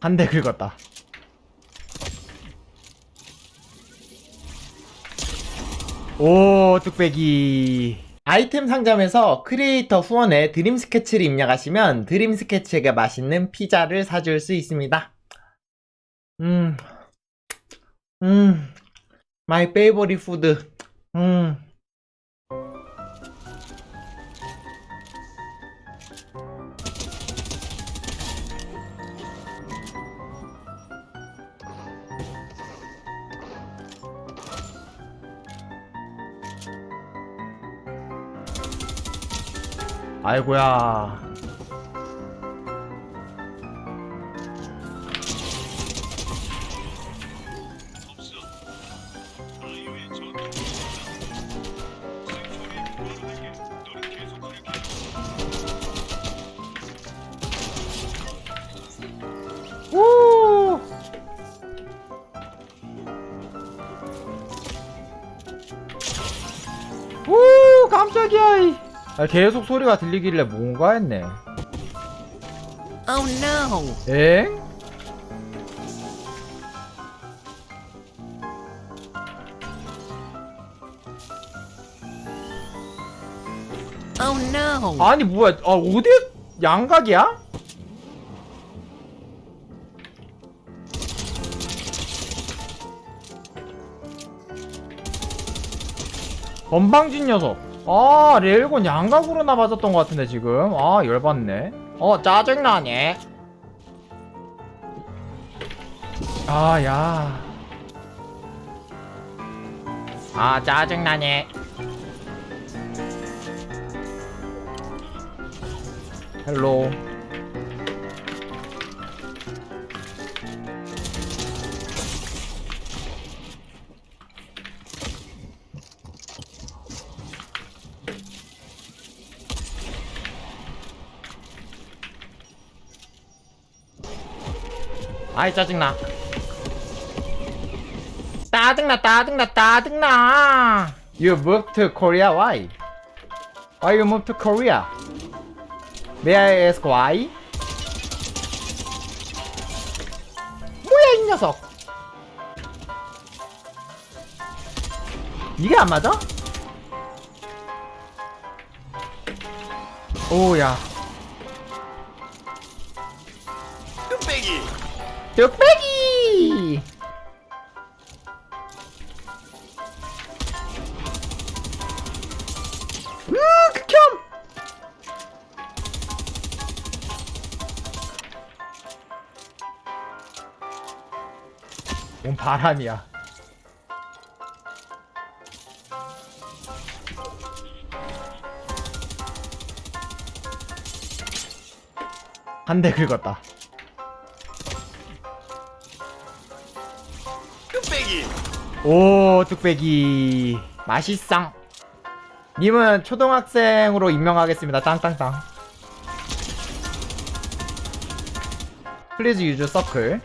한 대 긁었다. 오, 뚝배기. 아이템 상점에서 크리에이터 후원에 드림 스케치를 입력하시면 드림 스케치에게 맛있는 피자를 사줄 수 있습니다. 음, 음, my favorite food. 음. 아이고야. 우! 우 깜짝이야 이. 아, 계속 소리가 들리길래 뭔가 했네 Oh no! 엥? Oh no! 아니 뭐야 아 어디 양각이야? 건방진 녀석 아 레일곤 양각으로나 맞았던 것 같은데 지금. 아 열받네. 어 짜증나네. 아야. 아 짜증나네. 헬로 아이 짜증나 짜증나 짜증나 짜증나 You moved to Korea why? Why you moved to Korea? May I ask why? 뭐야 이 녀석 이게 안 맞아? 오야 뚝배기! 으 극혐! 뭔 바람이야. 한 대 긁었다 오 뚝배기. 맛있상. 님은 초등학생으로 임명하겠습니다. 땅땅땅. 플리즈 유즈 서클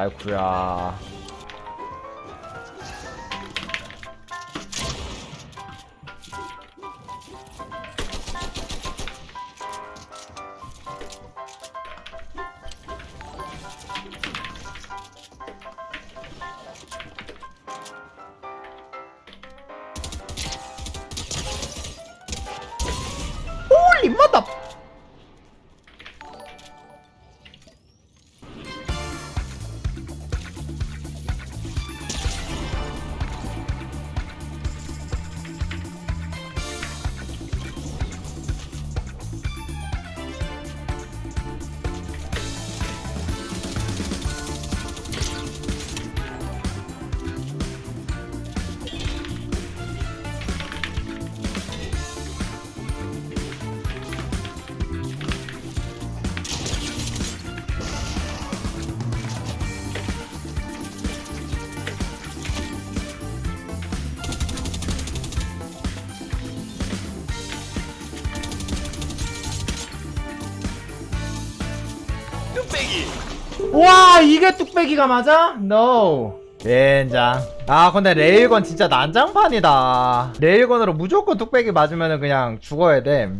아이쿠야 뚝배기. 와 이게 뚝배기가 맞아? No 젠장 아 근데 레일건 진짜 난장판이다 레일건으로 무조건 뚝배기 맞으면 그냥 죽어야 돼